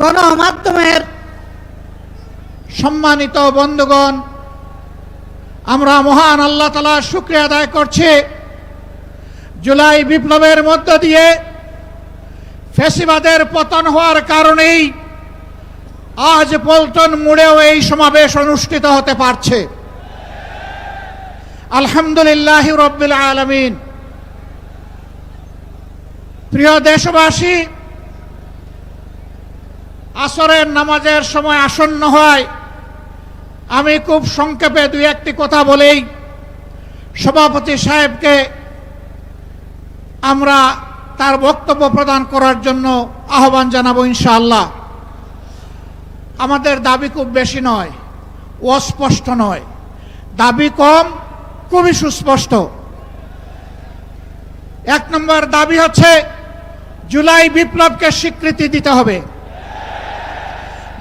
গণমাধ্যমের সম্মানিত বন্ধুগণ, আমরা মহান আল্লাহ তালা শুক্রিয়া আদায় করছি। জুলাই বিপ্লবের মধ্য দিয়ে ফেসিবাদের পতন হওয়ার কারণেই আজ পল্টন মুড়েও এই সমাবেশ অনুষ্ঠিত হতে পারছে। আলহামদুলিল্লাহ রব্বিল আলমিন। প্রিয় দেশবাসী আসরের নামাজের সময় আসন্ন হয়। আমি খুব সংক্ষেপে দুই একটি কথা বলেই সভাপতি সাহেবকে আমরা তার বক্তব্য প্রদান করার জন্য আহ্বান জানাব ইনশাআল্লাহ। আমাদের দাবি খুব বেশি নয়, অস্পষ্ট নয়। দাবি কম, খুবই সুস্পষ্ট। এক নম্বর দাবি হচ্ছে, জুলাই বিপ্লবকে স্বীকৃতি দিতে হবে।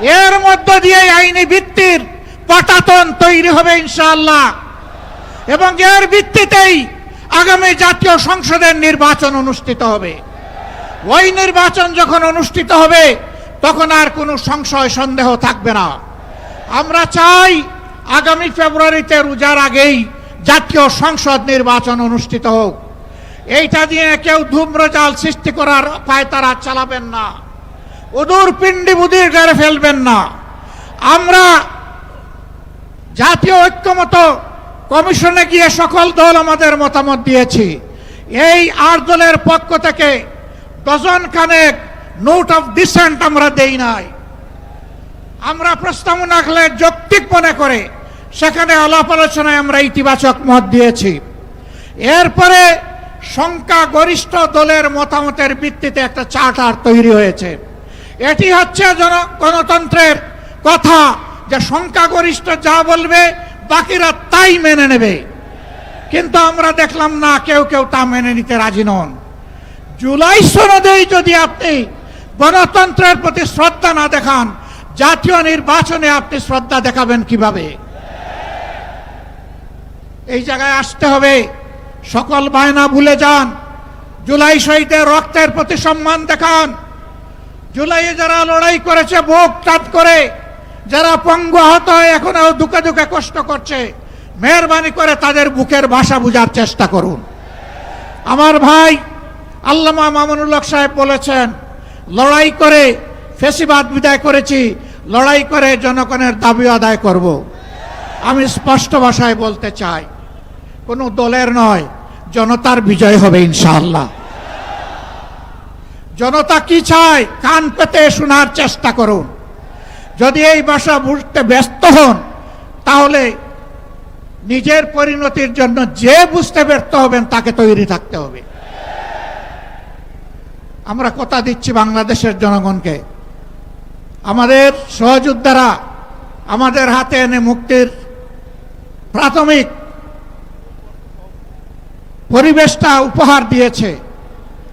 এর মধ্য দিয়ে আইনি ভিত্তির পটাতন তৈরি হবে ইনশাআল্লাহ। এবং এর ভিত্তিতেই আগামী জাতীয় সংসদের নির্বাচন অনুষ্ঠিত হবে। ওই নির্বাচন যখন অনুষ্ঠিত হবে, তখন আর কোনো সংশয়, সন্দেহ থাকবে না। আমরা চাই আগামী ফেব্রুয়ারিতে রোজার আগেই জাতীয় সংসদ নির্বাচন অনুষ্ঠিত হোক। এইটা দিয়ে কেউ ধূম্রজাল সৃষ্টি করার পায় তারা চালাবেন না। উদূর পিণ্ডি বুদির গড়ে ফেলবেন না। আমরা জাতীয় ঐক্যমত কমিশনে গিয়ে সকল দল আমাদের মতামত দিয়েছি। এই আট দলের পক্ষ থেকে ডজন খানেক নোট অফ ডিসেন্ট আমরা দেই নাই। আমরা প্রস্তাবনা রাখলে যৌক্তিক মনে করে সেখানে আলাপ আলোচনায় আমরা ইতিবাচক মত দিয়েছি। এরপরে সংখ্যা গরিষ্ঠ দলের মতামতের ভিত্তিতে একটা চার্টার তৈরি হয়েছে। এটি হচ্ছে গণতন্ত্রের কথা, যে সংখ্যাগরিষ্ঠ যা বলবে, বাকিরা তাই মেনে নেবে। কিন্তু আমরা দেখলাম না, কেউ কেউ তা মেনে নিতে রাজি নন। জুলাই সনদেই যদি আপনি গণতন্ত্রের প্রতি শ্রদ্ধা না দেখান, জাতীয় নির্বাচনে আপনি শ্রদ্ধা দেখাবেন কীভাবে? এই জায়গায় আসতে হবে। সকল বায়না ভুলে যান। জুলাই শহীদের রক্তের প্রতি সম্মান দেখান। জুলাইয়ে যারা লড়াই করেছে বুক টাট করে, যারা পঙ্গু আহত হয়ে এখনও দুঃখে দুঃখে কষ্ট করছে, মেহরবানি করে তাদের বুকের ভাষা বোঝার চেষ্টা করুন আমার ভাই আল্লামা মামুনুল্লাহ সাহেব বলেছেন, লড়াই করে ফেসিবাদ বিদায় করেছি, লড়াই করে জনগণের দাবি আদায় করব। আমি স্পষ্ট ভাষায় বলতে চাই, কোনো দলের নয়, জনতার বিজয় হবে ইনশাআল্লাহ জনতা কি চায়? কান পেতে শোনার চেষ্টা করুন। যদি এই ভাষা বুঝতে ব্যস্ত হন, তাহলে নিজের পরিণতির জন্য যে বুঝতে ব্যর্থ হবেন, তাকে তৈরি থাকতে হবে। আমরা কথা দিচ্ছি বাংলাদেশের জনগণকে। আমাদের সহযোদ্ধারা আমাদের হাতে এনে মুক্তির প্রাথমিক পরিবেশটা উপহার দিয়েছে।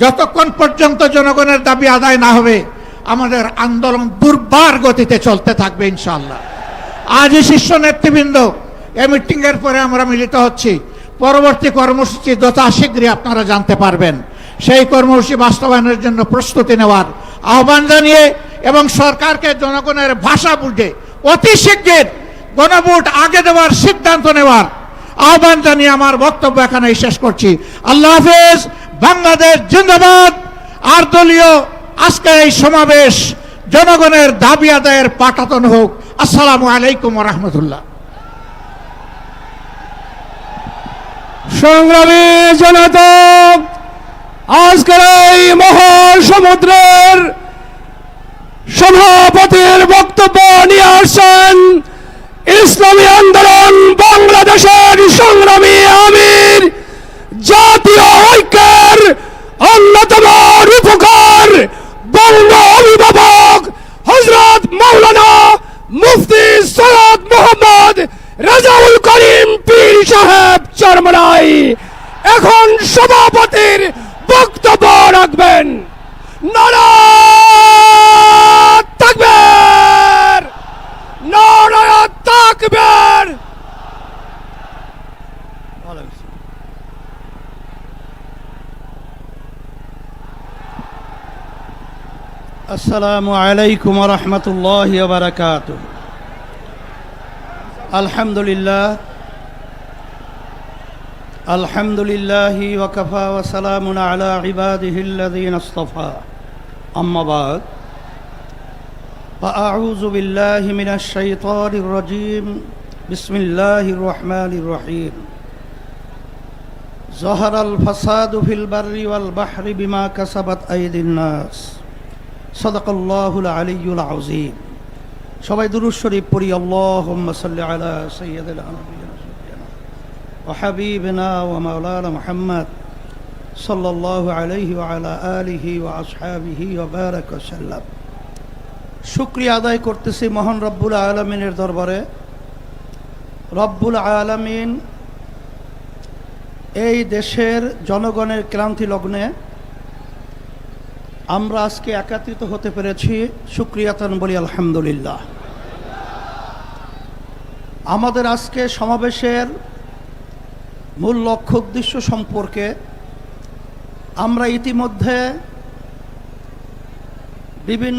যতক্ষণ পর্যন্ত জনগণের দাবি আদায় না হবে, আমাদের আন্দোলন দুর্বার গতিতে চলতে থাকবে ইনশাল্লাহ আজই শীর্ষ নেতৃবৃন্দ এই মিটিং এর পরে আমরা মিলিত হচ্ছি। পরবর্তী কর্মসূচি যথা শীঘ্রই আপনারা জানতে পারবেন। সেই কর্মসূচি বাস্তবায়নের জন্য প্রস্তুতি নেওয়ার আহ্বান জানিয়ে এবং সরকারকে জনগণের ভাষা বুঝে অতি শীঘ্র গণভোট আগে দেওয়ার সিদ্ধান্ত নেওয়ার আহ্বান জানিয়ে আমার বক্তব্য এখানে শেষ করছি। আল্লাহ হাফেজ। বাংলাদেশ জিন্দাবাদ। আর দলীয় আজকে এই সমাবেশ জনগণের দাবি আদায়ের পাঠাতন হোক। আসসালামু আলাইকুম রহমতুল্লাহ। সংগ্রামী জনতা, আজকের এই মহাসমুদ্রের সভাপতির বক্তব্য নিয়ে আসছেন السلام عليكم ورحمة الله وبركاته الحمد لله الحمد لله وكفى وسلام على عباده الذين اصطفى أما بعد فأعوذ بالله من الشيطان الرجيم بسم الله الرحمن الرحيم ظهر الفساد في البر والبحر بما كسبت أيدي الناس সদাকাল্লাহুল সবাই দুরুদ শরীফ পড়ি, আল্লাহুম্মা সাল্লি আলা আলা আলিহি ওয়া আসহাবিহি ওয়া বারাক ওয়া শুকরিয়া আদায় করতেছি মহান রব্বুল আলামিনের দরবারে। রব্বুল আলামিন এই দেশের জনগণের ক্লান্তি লগ্নে আমরা আজকে একাত্রিত হতে পেরেছি সুক্রিয়াতন বলি আলহামদুলিল্লাহ। আমাদের আজকে সমাবেশের মূল লক্ষ্য, উদ্দেশ্য সম্পর্কে আমরা ইতিমধ্যে বিভিন্ন